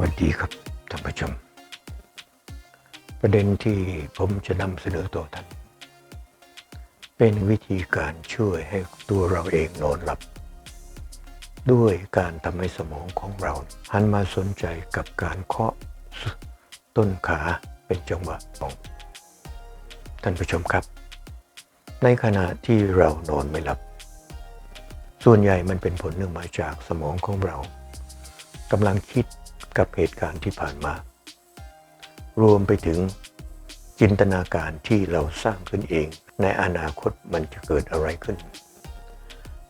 วัสดีครับท่านผู้ชม ประเด็นที่ผมจะนำเสนอต่อท่าน เป็นวิธีการช่วยให้ตัวเราเองนอนหลับ ด้วยการทำให้สมองของเรา หันมาสนใจกับการเคาะต้นขาเป็นจังหวะของท่านผู้ชมครับ ในขณะที่เรานอนไม่หลับ ส่วนใหญ่มันเป็นผลเนื่องมาจากสมองของเรากำลังคิด กับเหตุการณ์ที่ผ่านมา รวมไปถึงจินตนาการที่เราสร้างขึ้นเอง ในอนาคตมันจะเกิดอะไรขึ้น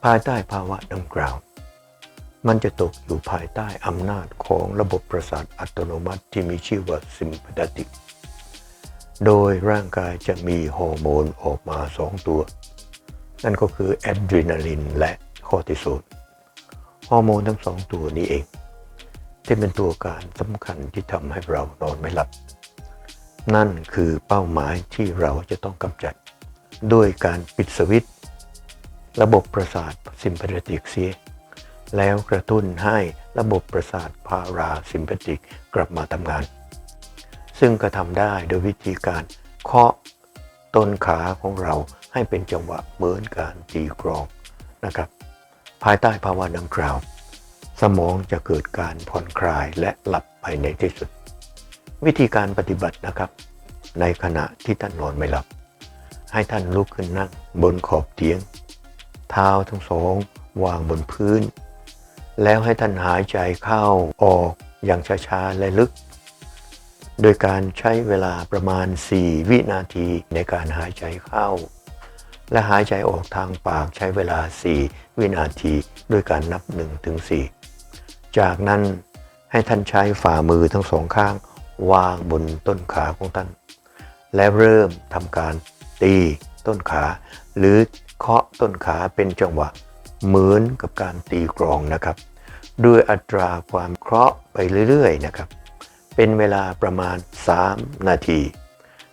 ภายใต้ภาวะดังกล่าว มันจะตกอยู่ภายใต้อำนาจของระบบประสาทอัตโนมัติที่มีชื่อว่าซิมพ a ติก โดยร่างกายจะมีฮอร์โมนออกมาสองตัว นั่นก็คือแอดรีนาลินและคอร์ติซอลฮอร์โมนทั้งสองตัวนี้เอง ที่เป็นตัวการสำคัญที่ทำให้เรานอนไม่หลับ นั่นคือเป้าหมายที่เราจะต้องกำจัด ด้วยการปิดสวิตช์ระบบประสาทซิมพ a ติกเสียแล้วกระตุ้นให้ระบบประสาทพาราซิมพ a ติกกลับมาทำงาน ซึ่งก็ทำได้โดยวิธีการเคาะต้นขาของเราให้เป็นจังหวะเหมือนการตีกรองนะครับ ภายใต้ภาวะดังกล่าว สมองจะเกิดการผ่อนคลายและหลับไปในที่สุด วิธีการปฏิบัตินะครับ ในขณะที่ท่านนอนไม่หลับ ให้ท่านลุกขึ้นนั่งบนขอบเตียง เท้าทั้งสองวางบนพื้น แล้วให้ท่านหายใจเข้าออกอย่างช้าๆและลึก โดยการใช้เวลาประมาณ 4 วินาทีในการหายใจเข้า และหายใจออกทางปากใช้เวลา 4 วินาที ด้วยการนับ1ถึง4 จากนั้นให้ท่านใช้ฝ่ามือทั้งสองข้าง วางบนต้นขาของท่าน และเริ่มทำการตีต้นขา หรือเคาะต้นขาเป็นจังหวะเหมือนกับการตีกรองนะครับ ด้วยอัตราความเคราะห์ไปเรื่อยๆนะครับ เป็นเวลาประมาณ 3 นาที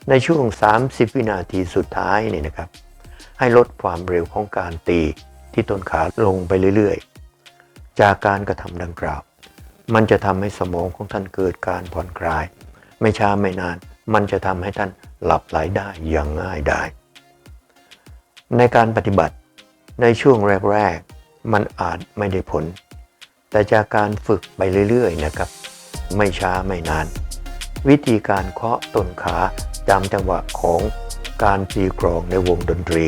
ในช่วง 30 วินาทีสุดท้ายนี่นะครับ ให้ลดความเร็วของการตีที่ต้นขาลงไปเรื่อยๆ จากการกระทำดังกล่าว มันจะทำให้สมองของท่านเกิดการผ่อนคลาย ไม่ช้าไม่นาน มันจะทำให้ท่านหลับไหลได้อย่างง่ายได้ ในการปฏิบัติในช่วงแรกๆ มันอาจไม่ได้ผล แต่จากการฝึกไปเรื่อยๆนะครับ ไม่ช้าไม่นาน วิธีการเคาะต้นขาตามจังหวะของการตีกรองในวงดนตรี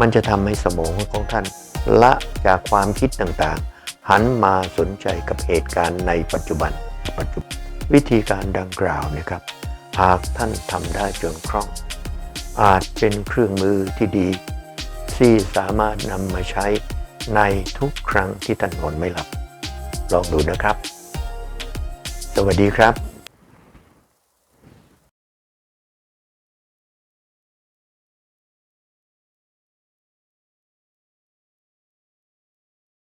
มันจะทำให้สมองของท่านละจากความคิดต่างๆ หันมาสนใจกับเหตุการณ์ในปัจจุบันปัจจุบัน วิธีการดังกล่าวนะครับ หากท่านทำได้จนคล่อง อาจเป็นเครื่องมือที่ดี ที่สามารถนำมาใช้ในทุกครั้งที่ท่านนอนไม่หลับ ลองดูนะครับ สวัสดีครับ